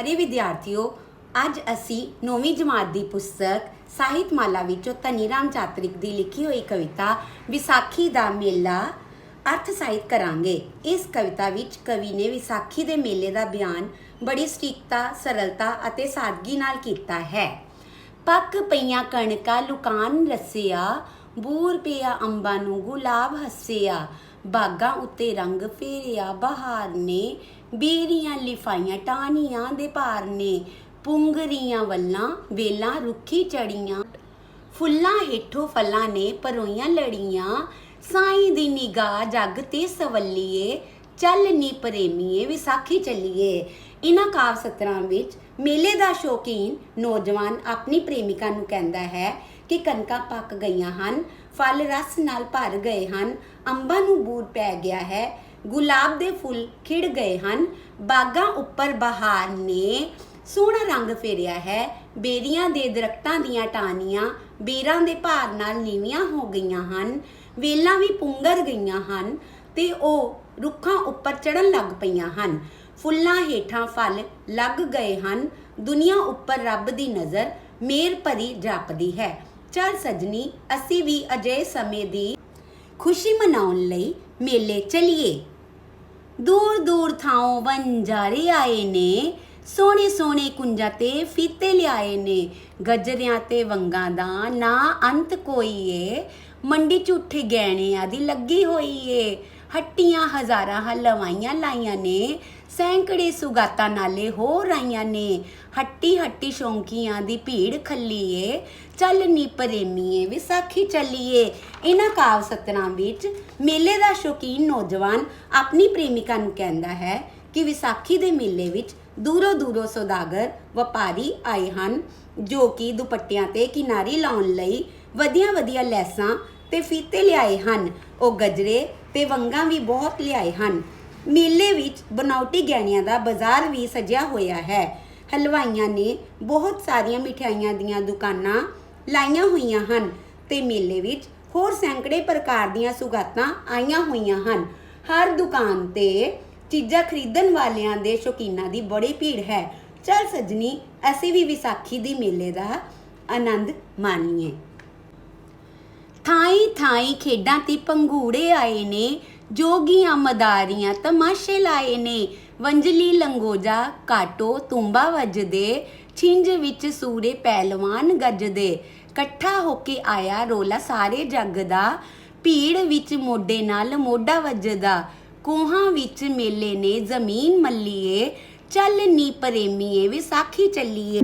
ਪਿਆਰੇ ਵਿਦਿਆਰਥੀਓ, ਅੱਜ ਅਸੀਂ 9ਵੀਂ ਜਮਾਤ ਦੀ ਪੁਸਤਕ ਸਾਹਿਤ ਮਾਲਾ ਵਿੱਚੋਂ ਧਨੀ ਰਾਮ ਚਾਤਰਿਕ ਦੀ ਲਿਖੀ ਹੋਈ ਕਵਿਤਾ ਵਿਸਾਖੀ ਦਾ ਮੇਲਾ ਅਰਥ ਸਾਹਿਤ ਕਰਾਂਗੇ। ਇਸ ਕਵਿਤਾ ਵਿੱਚ ਕਵੀ ਨੇ ਵਿਸਾਖੀ ਦੇ ਮੇਲੇ ਦਾ ਬਿਆਨ ਬੜੀ ਸਟੀਕਤਾ, ਸਰਲਤਾ ਅਤੇ ਸਾਦਗੀ ਨਾਲ ਕੀਤਾ ਹੈ। ਪੱਕ ਪਈਆਂ ਕਣਕਾਂ ਲੁਕਾਨ ਰਸਿਆ, ਬੂਰ ਪਿਆ ਅੰਬਾਂ ਨੂੰ ਗੁਲਾਬ ਹੱਸਿਆ ਬਾਗਾਂ ਉੱਤੇ ਰੰਗ ਫੇਰਿਆ, ਬਹਾਰ ਨੇ ਬੀਰੀਆਂ ਲਿਫਾਈਆਂ, ਟਾਹਣੀਆਂ ਦੇ ਭਾਰ ਨੇ ਪੁੰਗਰੀਆਂ ਵੱਲਾਂ ਵੇਲਾਂ ਰੁੱਖੀ ਚੜੀਆਂ। ਫੁੱਲਾਂ ਹੇਠੋਂ ਫਲਾਂ ਨੇ ਪਰੋਈਆਂ ਲੜੀਆਂ। ਸਾਈਂ ਦੀ ਨਿਗਾਹ ਜੱਗ ਤੇ ਸਵੱਲੀਏ। ਚੱਲ ਨੀ ਪ੍ਰੇਮੀਏ ਵਿਸਾਖੀ ਚੱਲੀਏ। ਇਹਨਾਂ ਕਾਵ ਸਤਰਾਂ ਵਿੱਚ ਮੇਲੇ ਦਾ ਸ਼ੌਕੀਨ ਨੌਜਵਾਨ ਆਪਣੀ ਪ੍ਰੇਮਿਕਾ ਨੂੰ ਕਹਿੰਦਾ ਹੈ ਕਿ ਕਣਕਾਂ ਪੱਕ ਗਈਆਂ ਹਨ, ਫਲ ਰਸ ਨਾਲ ਭਰ ਗਏ ਹਨ, ਅੰਬਾਂ ਨੂੰ ਬੂਰ ਪੈ ਗਿਆ ਹੈ, ਗੁਲਾਬ ਦੇ ਫੁੱਲ ਖਿੜ ਗਏ ਹਨ, ਬਾਗਾਂ ਉੱਪਰ ਬਹਾਰ ਨੇ ਸੋਹਣਾ ਰੰਗ ਫੇਰਿਆ ਹੈ, ਬੇਰੀਆਂ ਦੇ ਦਰਖਤਾਂ ਦੀਆਂ ਟਾਹਣੀਆਂ ਬੇਰਾਂ ਦੇ ਭਾਰ ਨਾਲ ਨੀਵੀਆਂ ਹੋ ਗਈਆਂ ਹਨ, ਵੇਲਾਂ ਵੀ ਪੁੰਗਰ ਗਈਆਂ ਹਨ ਤੇ ਉਹ ਰੁੱਖਾਂ ਉੱਪਰ ਚੜਨ ਲੱਗ ਪਈਆਂ ਹਨ। ਫੁੱਲਾਂ ਹੇਠਾਂ ਫਲ ਲੱਗ ਗਏ ਹਨ। ਦੁਨੀਆ ਉੱਪਰ ਰੱਬ ਦੀ ਨਜ਼ਰ ਮੇਰ ਭਰੀ ਜਾਪਦੀ ਹੈ। ਚੱਲ ਸਜਣੀ, ਅਸੀਂ ਵੀ ਅਜੇ ਸਮੇਂ ਦੀ ਖੁਸ਼ੀ ਮਨਾਉਣ ਲਈ ਮੇਲੇ ਚਲੀਏ। ਦੂਰ ਦੂਰ ਥਾਂ ਵੰਜਾਰੇ ਆਏ ਨੇ। ਸੋਹਣੇ ਸੋਹਣੇ ਕੁੰਜਾਂ ਤੇ ਫੀਤੇ ਲਿਆਏ ਨੇ। ਗਜਰਿਆਂ ਤੇ ਵੰਗਾਂ ਦਾ ਨਾ ਅੰਤ ਕੋਈ ਏ। ਮੰਡੀ ਝੂਠੇ ਗਹਿਣੇ ਦੀ ਲੱਗੀ ਹੋਈ ਏ। ਹੱਟੀਆਂ ਹਜ਼ਾਰਾਂ ਹਲਵਾਈਆਂ ਲਾਈਆਂ ਨੇ, ਸੈਂਕੜੇ ਸੁਗਾਤਾਂ ਨਾਲੇ ਹੋ ਰਾਈਆਂ ਨੇ। ਹੱਟੀ ਹੱਟੀ ਸ਼ੌਂਕੀਆਂ ਦੀ ਭੀੜ ਖੱਲੀਏ, ਚੱਲ ਨੀ ਪ੍ਰੇਮੀਏ, ਵਿਸਾਖੀ ਚੱਲੀਏ। ਇਹਨਾਂ ਕਾਵ ਸਤਰਾਂ ਵਿੱਚ ਮੇਲੇ ਦਾ ਸ਼ੌਕੀਨ ਨੌਜਵਾਨ ਆਪਣੀ ਪ੍ਰੇਮਿਕਾ ਨੂੰ ਕਹਿੰਦਾ ਹੈ ਕਿ ਵਿਸਾਖੀ ਦੇ ਮੇਲੇ ਵਿੱਚ ਦੂਰੋਂ ਦੂਰੋਂ ਸੌਦਾਗਰ, ਵਪਾਰੀ ਆਏ ਹਨ, ਜੋ ਕਿ ਦੁਪੱਟਿਆਂ ਤੇ ਕਿਨਾਰੀ ਲਾਉਣ ਲਈ ਵਧੀਆ ਵਧੀਆ ਲੈਸਾਂ ਤੇ ਫੀਤੇ ਲਿਆਏ ਹਨ। ਉਹ ਗਜਰੇ ਤੇ ਵੰਗਾਂ ਵੀ ਬਹੁਤ ਲਿਆਏ ਹਨ। ਮੇਲੇ ਵਿੱਚ ਬਨਾਉਟੀ ਗਹਿਣਿਆਂ ਦਾ ਬਾਜ਼ਾਰ ਵੀ ਸਜਿਆ ਹੋਇਆ ਹੈ। ਹਲਵਾਈਆਂ ਨੇ ਬਹੁਤ ਸਾਰੀਆਂ ਮਠਿਆਈਆਂ ਦੀਆਂ ਦੁਕਾਨਾਂ ਲਾਈਆਂ ਹੋਈਆਂ ਹਨ ਤੇ ਮੇਲੇ ਵਿੱਚ ਹੋਰ ਸੈਂਕੜੇ ਪ੍ਰਕਾਰ ਦੀਆਂ ਸੁਗਾਤਾਂ ਆਈਆਂ ਹੋਈਆਂ ਹਨ। ਹਰ ਦੁਕਾਨ ਤੇ ਚੀਜ਼ਾਂ ਖਰੀਦਣ ਵਾਲਿਆਂ ਦੇ ਸ਼ੌਕੀਨਾਂ ਦੀ ਬੜੀ ਭੀੜ ਹੈ। ਚੱਲ ਸਜਣੀ, ਅਸੀਂ ਵੀ ਵਿਸਾਖੀ ਦੀ ਮੇਲੇ ਦਾ ਆਨੰਦ ਮਾਣੀਏ ਥਾਈ ਥਾਈ ਖੇਡਾਂ ਤੇ ਪੰਘੂੜੇ ਆਏ ਨੇ, ਜੋਗੀਆਂ ਮਦਾਰੀਆਂ ਤਮਾਸ਼ੇ ਲਾਏ ਨੇ। ਵੰਜਲੀ ਲੰਗੋਜਾ ਕਾਟੋ ਤੁੰਬਾ ਵੱਜਦੇ, ਛਿੰਝ ਵਿੱਚ ਸੂਰੇ ਪਹਿਲਵਾਨ ਗੱਜਦੇ। ਇਕੱਠਾ ਹੋ ਕੇ ਆਇਆ ਰੋਲਾ ਸਾਰੇ ਜੱਗ ਦਾ, ਭੀੜ ਵਿੱਚ ਮੋਢੇ ਨਾਲ ਮੋਢਾ ਵੱਜਦਾ। ਕੋਹਾਂ ਵਿੱਚ ਮੇਲੇ ਨੇ ਜ਼ਮੀਨ ਮੱਲੀਏ, ਚੱਲ ਨੀ ਪ੍ਰੇਮੀਏ, ਵਿਸਾਖੀ ਚੱਲੀਏ।